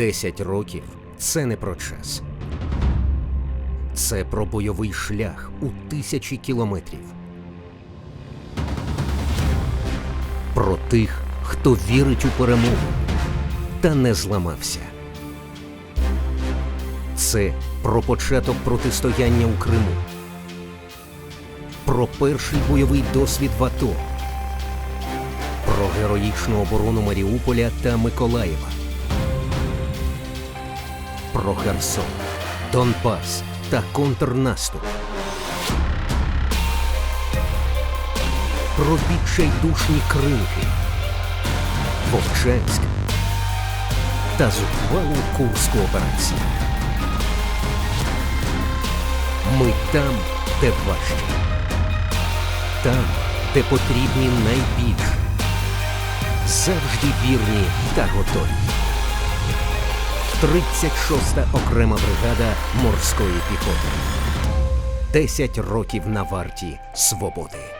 Десять років це не про час. Це про бойовий шлях у тисячі кілометрів. Про тих, хто вірить у перемогу та не зламався. Це про початок протистояння у Криму. Про перший бойовий досвід в АТО. Про героїчну оборону Маріуполя та Миколаєва. Про Херсон, Донбас та контрнаступ. Про відчайдушні кринки. Вовчанськ та зухвалу курську операцію. Ми там, де важче. Там, де потрібні найбільше. Завжди вірні та готові. 36-та окрема бригада морської піхоти. 10 років на варті свободи.